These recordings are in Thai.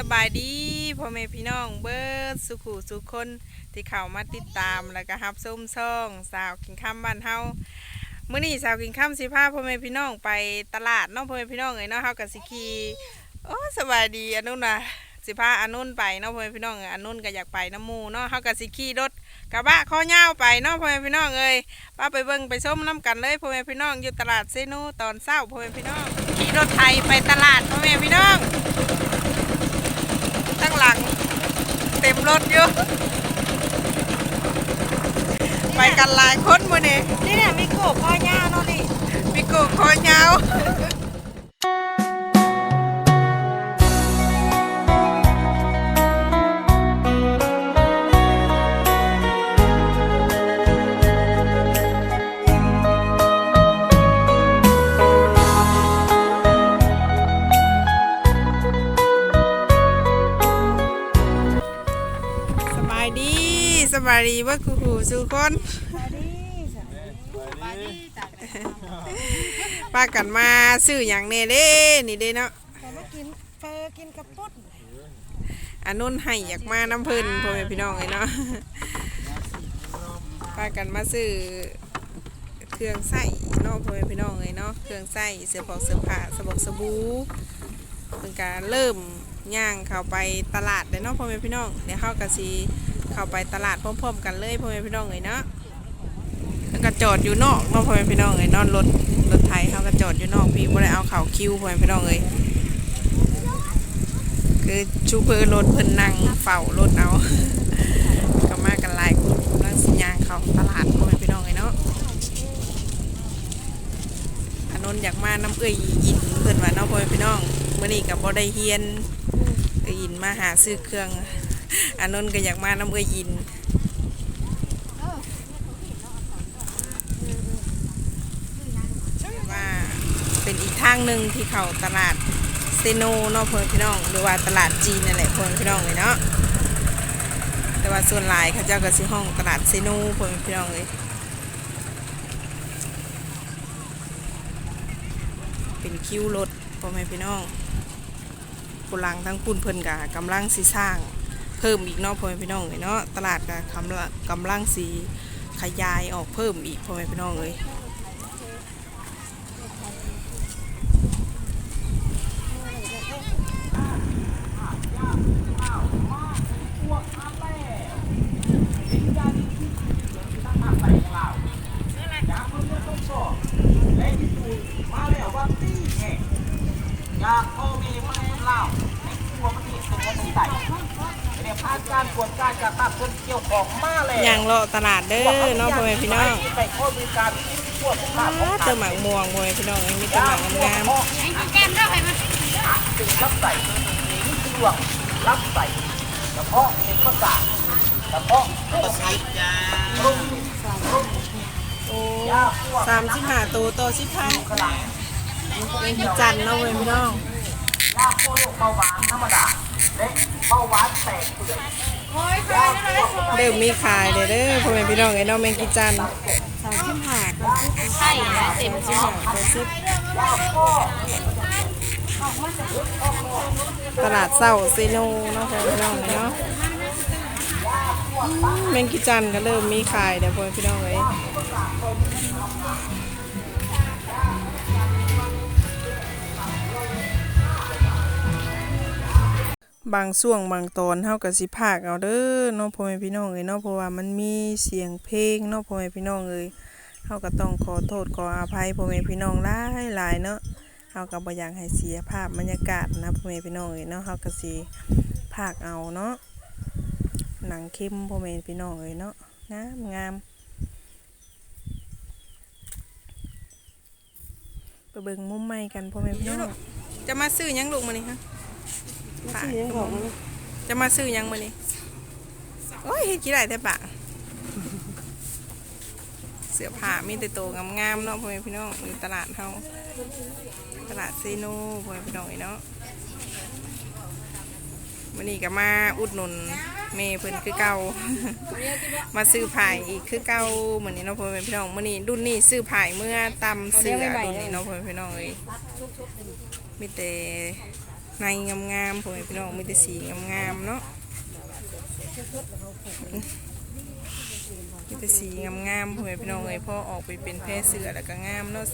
สบายดีพ่อแม่พี่น้องเบิร์ดสุขุสุขคนที่เข้ามาติดตามแล้วก็ฮับส้มซ่องสาวกินข้ามบ้านเฮามื้อนี้สาวกินข้ามสิพาพ่อแม่พี่น้องไปตลาดเน้องพ่อแม่พี่น้องเอ้ยเนาะเฮากับสิขี่โอ้สบายดีอันนู้นน่ะสิพาอันนู้นไปเนาะพ่อแม่พี่น้องเออนนู้นก็อยากไปน้ำมู่เนาะเฮากับสิขี่รถกระบะข้อยาวไปเนาะพ่อแม่พี่น้องเอ้ยป้าไปเบิ่งไปส้มน้ำกันเลยพ่อแม่พี่น้องอยู่ตลาดเซนูตอนเช้าพ่อแม่พี่น้องขี่รถไทยไปตลาดพ่อแม่พี่น้องหลัง เต็มรถอยู่ไปกันหลายคนมือนี่นี่เนี่ยมีโกบพ่อย่าเนาะนี่มีกูคอยาว บายดีว่ากูหูสู่คนสวัสดีสวัสดีจ้ะป้ากันมาซื้ออย่างเน่เด้นี่เด้เนาะแต่มากินเฟอกินกระปุดอันนู้นให้อยากมาน้ำเพิ่นพ่อแม่พี่น้องเลยเนาะป้ากันมาซื้อเครื่องใส่เนาะพ่อแม่พี่น้องเลยเนาะเครื่องใส่เสื้อผอกเสื้อผ้าสบกสบู่เป็นการเริ่มย่างเข้าไปตลาดเลยเนาะพ่อแม่พี่น้องเดี๋ยวเข้ากันสี เข้าไปตลาดพร้อมๆกันเลยพ่อแม่พี่น้องเลยเนาะแล้วก็จอดอยู่นอกเนาะพ่อแม่พี่น้องเลยนอนรถรถไทยเขาก็จอดอยู่นอกพี่ไม่ได้เอาเข่าคิวพ่อแม่พี่น้องเลยคือชูเปอร์รถเพิ่นนั่งเฝ้ารถเอาก็มากันหลายคนกำลังสิยางเขาตลาดพ่อแม่พี่น้องเลยเนาะอนนท์อยากมาน้ำเอื้อยอินเพิ่นว่าเนาะพ่อแม่พี่น้องเมื้อนี้ก็บ่ได้เฮียนเอื้อยอินมาหาซื้อเครื่อง อันนนก็อยากมาน้ำเอื้อยินว่าเป็นอีกทางหนึ่งที่เขาตลาดเซโนเนาะเพื่อนพี่น้อง หรือว่าตลาดจีนนั่นแหละเพื่อนพี่น้องเลยเนาะแต่ว่าส่วนหลายเขาเจ้าก็ซื้อห้องตลาดเซโนเพื่อนพี่น้องเลยเป็นคิวรถพ่อแม่พี่น้องกุลังทั้งปุ่นเพิ่นกะกำลังสีสร้าง เพิ่มอีกเนาะพ่อแม่พี่น้องเลยเนาะตลาดกะกำลังกำลังสีขยายออกเพิ่มอีกพ่อแม่พี่น้องเลยอยากพ่อมีมาให้เล่าให้ครัวมันนี่เป็นคนใส่ เนี่ยผ่านการกวดการจากภาคคนเกี่ยวของมาเลยย่างเลาะตลาดเด้อเนาะพ่อแม่พี่น้องไปข้อบริการที่พวกข้าของเติมหมากม่วงพ่อแม่พี่น้องมีแต่หมากงามแก้มได้ไหมจึงรับใส่นี่คือดวงรับใส่กระเพาะเป็นภาษาทกระเพาะภาษาจารุ่งรุ่งๆโอ้สามสิบห้าตัวต่อสิบพันขลังเป็นพิจันทร์เนาะพ่อแม่พี่น้องยาพวกโรคเบาหวานธรรมดาเล็ก เบาหวานแตกเปื่อกเริ่มมีขายเด้อเด้อพ่อแม่พี่น้องไอ้น้องแมงกิจันสามสิบห้าใช่เต็มสิบห้าตัวสิตลาดเศร้าเซโนเนาะพ่อแม่พี่น้องเนาะแมงกิจันก็เริ่มมีขายเด้อพ่อแม่พี่น้องเล บางช่วงบางตอนเฮาก็สิพากเอาเด้อเนาะพ่อแม่พี่น้องเอ้ยเนาะเพราะว่ามันมีเสียงเพลงเนาะพ่อแม่พี่น้องเอ้ยเฮาก็ต้องขอโทษขออภัยพ่อแม่พี่น้องหลายหลายเนาะเฮาก็บ่อยากให้เสียภาพบรรยากาศนะพ่อแม่พี่น้องเอ้ยเนาะเฮาก็สิพากเอาเนาะหนังเข้มพ่อแม่พี่น้องเอ้ยเนาะงามงามไปเบิ่งมุมใหม่กันพ่อแม่พี่น้องจะมาซื้อหยังลูกมื้อนี้ฮะ ที่ยังของจะมาซื้อยังมานี่โอ้ยเฮ็ดกี่ไรแต่ปะเสื้อผ้ามีแต่โตวงามๆเนาะพ่อแม่พี่น้องอยู่ตลาดเฮาตลาดเซโนพ่อแม่พี่น้องไอ้เนาะวันนี้ก็มาอุดหนุนเมย์เพิ่นคือเก่า มาซื้อผ้าอีกคือเก่าเหมือนนี้เนาะพ่อแม่พี่น้องมื้อนี้รุ่นนี้ซื้อผ้าเมื่อตำเสื้อรุ่นนี้เนาะพ่อแม่พี่น้องเอ้ยมีแต่ ในงามๆพ่อแม่พี่น้องมีแต่สีงามๆเนาะมีแต่สีงามๆพ่อแม่พี่น้องเอ้ยพ่อออกไปเป็นแพรเสือแล้วก็งามเนาะ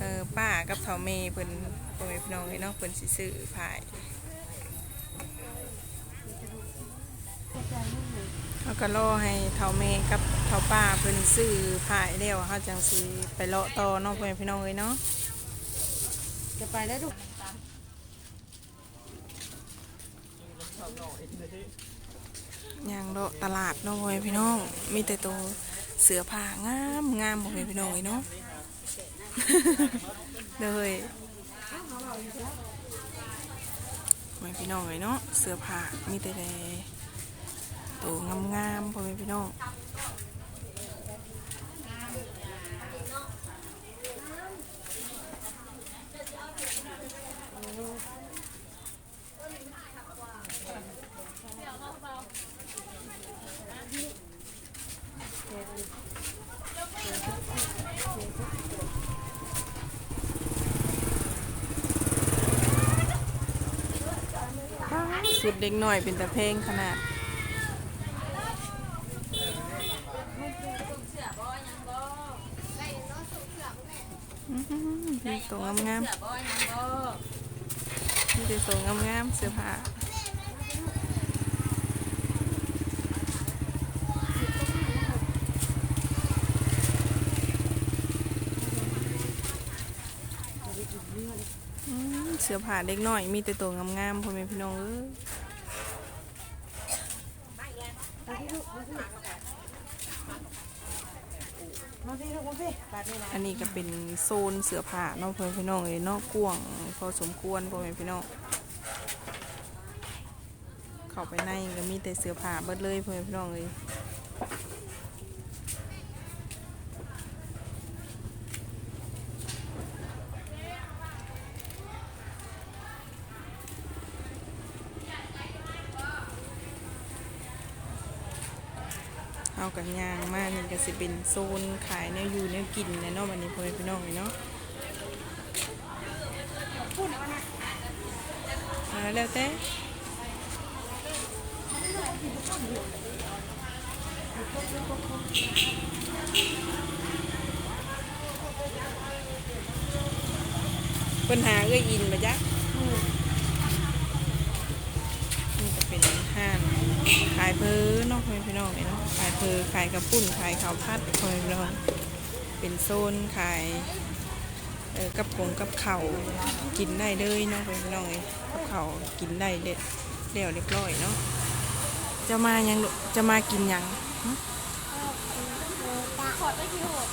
เออป้ากับเฒ่าเมย์เพิ่นพ่อแม่พี่น้องเอ้ยเนาะเพิ่นสิซื้อผายแล้วก็รอให้เฒ่าเมย์กับเฒ่าป้าเพิ่นซื้อผายแล้วเฮาจังสิไปเลาะต่อเนาะพ่อแม่พี่น้องเอ้ยเนาะจะไปแล้วลู อย่างโลตลาดเนาะพ่อแม่พี่น้อง มีแต่ตัวเสือผ้างามงามพ่อแม่พี่น้องเลยเนาะเลยพ่อแม่พี่น้องเลยเนาะเสือผ้ามีแต่แต่ตัวงามๆพ่อแม่พี่น้องสุด เด็กหน่อยเป็นต่เพงขนาดมีตัวงามๆมีตัวงามๆเสื้อผ้าเสื้อผ้าเด็กน้อยมีแต่ตัวงามๆพ่อแม่พี่น้องเอ้ย มาพี่ลูกมาพี่บาดนี่นะอันนี้ก็เป็นโซนเสื้อผ้าเนาะพ่อนพี่น้องเลยเนาะกว้างพอสมควรพ่อแม่พี่น้องเข้าไปในก็มีแต่เสื้อผ้าเบิดเลยพ่อแม่พี่น้องเลย เอากันยางมากนี่ก็สิเป็นโซนขายแนวอยู่แนวกินแนเนาะวันนี้พ่อแม่พี่น้องเนาะอ่าแล้วแต่ปัญหาเอ้ยอินมาจ๊ะนี่จะเป็นห้านขายเพอเนาะพ่อแม่พี่น้องเนี่ยเนาะ อขายกระปุ่นขายข้าวผัดพ่อแม่พี่น้องเป็นโซนขายกับผงกับเข่ากินได้เลยเนาะพ่อแม่พี่น้องเลยกับเข่ากินได้เด็ดเดี่ยวเรียบร้อยเนาะจะมายังจะมากินยัง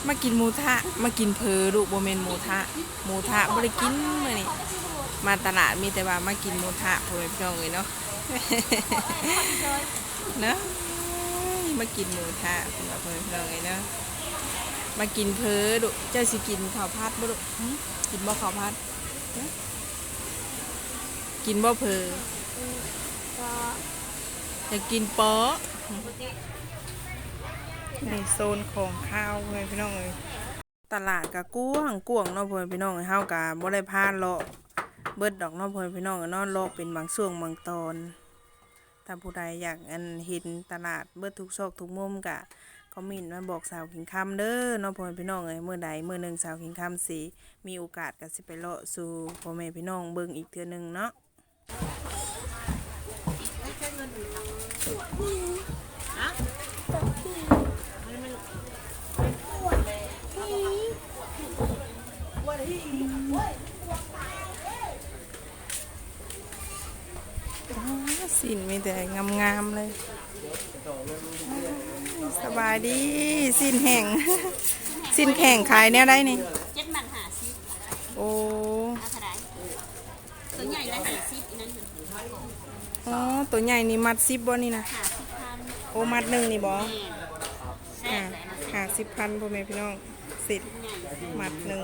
มากินมูทะมากินเพอลูกโบเมนมูทะมูทะบริกินมื่อนี่มาตลาดมีแต่ว่ามากินมูทะพ่อแม่พี่น้องเลยเนาะเนาะ มากินหมูทะสำหรับเพื่อนเราไงเนาะมากินเพอดุเจ้าสิกินข้าวผัดบ่ดุหึกินบ่ข้าวผัดฮะกินบ่เพออยากกินเปาะในโซนของข้าวเพื่อนพี่น้องเลยตลาดกะกว้างกว้างเนาะเพื่อนพี่น้องเอ้ยเฮากะบ่ได้พาเลาะเบิดดอกเนาะเพื่อนพี่น้องเอ้ยเนาะเลาะเป็นบางช่วงบางตอน ถ้าผู้ใดอยากอันเห็นตลาดเบิดทุกซอกทุกมุมกะคอมเมนต์มาบอกสาวขิงคำเด้อน้องพ่อพี่น้องเอ้ยเมื่อใดเมื่อหนึ่งสาวขิงคำสิมีโอกาสก็สิไปเลาะสู่พ่อแม่พี่น้องเบิ่งอีกเทื่อหนึงเนาะอ้า สินมีแต่งามๆเลย สบายดีสินแห้งสินแข็งขายแนวได้นี่เจ็ดมันหาซิปโอ้เอาเท่าไหรตัวใหญ่ละหาซิปอีนั่นคืออ๋อตัวใหญ่นี่มัดซิบบ่นี่นะหาซิปพันโอ้มัดหนึ่งนี่บ่แม่แซ่อ่าบเลยนะหาสิบพันพ่อแม่พี่น้องสิทธิ์ใหญ่มัดหนึ่ง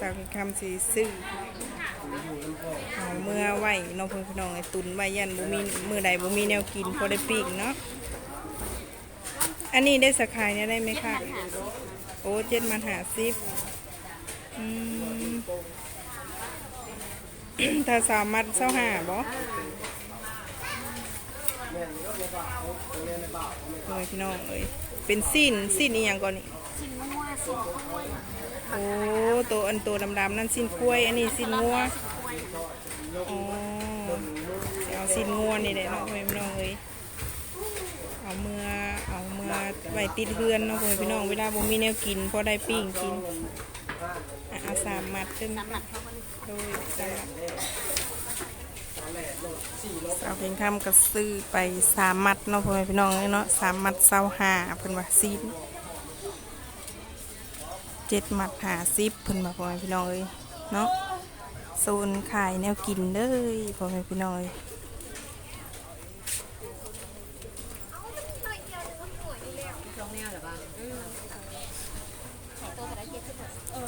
สาวคำสีซื้อเอา เมื่อไหวน้องเพื่อนพี่น้องไอ้ตุนไว้ยันบ่มีมือใดบ่มีแนวกินพอได้ปีกเนาะอันนี้ได้สกขายเนี่ยได้ไหมคะหาซิปโอ้เจ็ดมันหาสิบอืมถ้าสามมัดเศร้าหาบ่เอ้ยพี่น้องเอ้ยเป็นสิ้นสิ้นอีหยังก่อนนี่ชิ้นงัวชิ้นกล้วยโอ้ตัวอันตัวดำๆนั่นสิ้นกล้วย อันนี้สิ้นงัวกล้วย อ๋อสิเอาสิ้นงัวนี่แหละเนาะพ่อแม่พี่น้องเอ้ยเอาเมื่อเอาเมื่อไว้ติดเฮือนเนาะพ่อแม่พี่น้องเวลาบ่มีแนวกินพอได้ปิ้งกินอะเอาสามมัดขึ้นน้ำหนักเขาก็โดยสำหรับสาวเพียงคำก็ซื้อไปสามมัดเนาะพ่อแม่พี่น้องเนาะสามมัดเศร้าหาเพิ่นว่าซีนเจ็ดมัดหาซิบเพิ่นมาพ่อแม่พี่น้องเอ้ยเนาะ โซนขายแนวกินเลยพ่อแม่พี่น้อย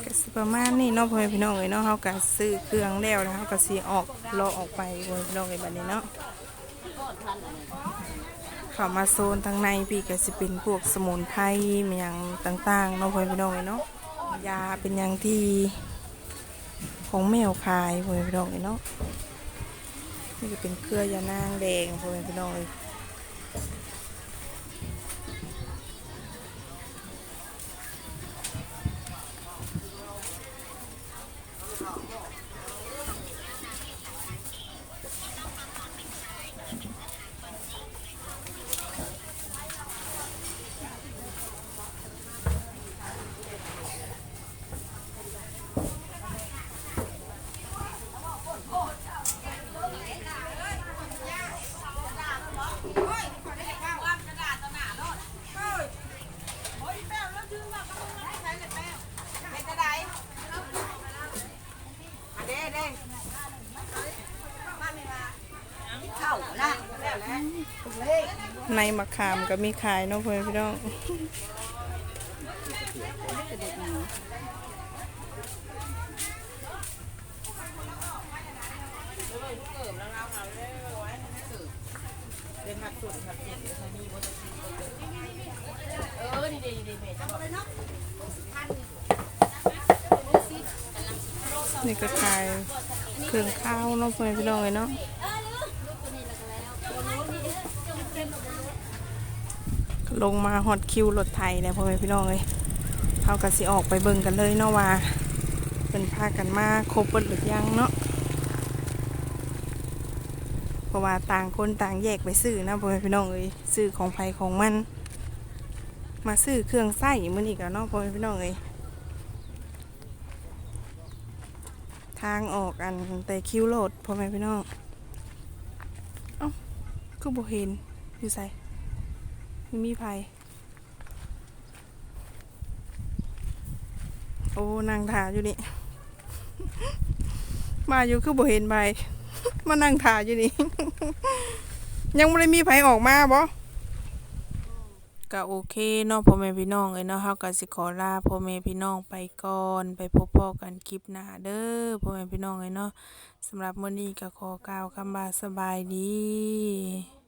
ก็สิประมาณนี้เนาะพ่อแม่พี่น้องเอ้ยเนาะเฮาก็ซื้อเครื่องแล้วแล้วเฮาก็สิออกรอออกไปพ่อแม่พี่น้องเอ้ยบัดนี้เนาะเข้ามาโซนทางในพี่ก็สิเป็นพวกสมุนไพรมีอย่างต่างๆเนาะพ่อแม่พี่น้องเอ้ยเนาะยาเป็นอย่างที่ ของแมวคายพ่อแม่พี่น้องเอ้ยเนาะนี่ก็เป็นเครือยานางแดงพ่อแม่พี่น้องเลย ในมะขามก็มีขายเนาะพ่อแม่พี่น้องนี่ก็ขายเครื่องข้าวเนาะพ่อแม่พี่น้องเลยเนาะ ลงมาฮอตคิวรถไทยแล้วพ่อแม่พี่น้องเลยเขาก็สิออกไปเบิ่งกันเลยเนาะว่าเป็นพากันมาครบเบิดหรือยังเนาะเพราะว่าต่างคนต่างแยกไปซื้อนะพ่อแม่พี่น้องเลยซื้อของไผของมัน มาซื้อเครื่องไส้มันอีกแล้วเนาะพ่อแม่พี่น้องเลยทางออกอันแต่คิวโหลดพ่อแม่พี่น้องเอ้าคือบ่เห็นอยู่ใส่ ม่มีไผโอ้นางถาอยู่นี่ มาอยู่คือบ่เห็นใบมานั่งถาอยู่นี่ ยังไม่ได้มีไผออกมาบ่ก็โอเคเนาะพ่อแม่พี่น้องเอ้ยเนาะเฮาก็สิขอลาพ่อแม่พี่น้องไปก่อนไปพบพ่อกันคลิปหน้าเด้อพ่อแม่พี่น้องเอ้ยเนาะสำหรับมื้อนี้ก็ขอกล่าวคำว่าสบายดี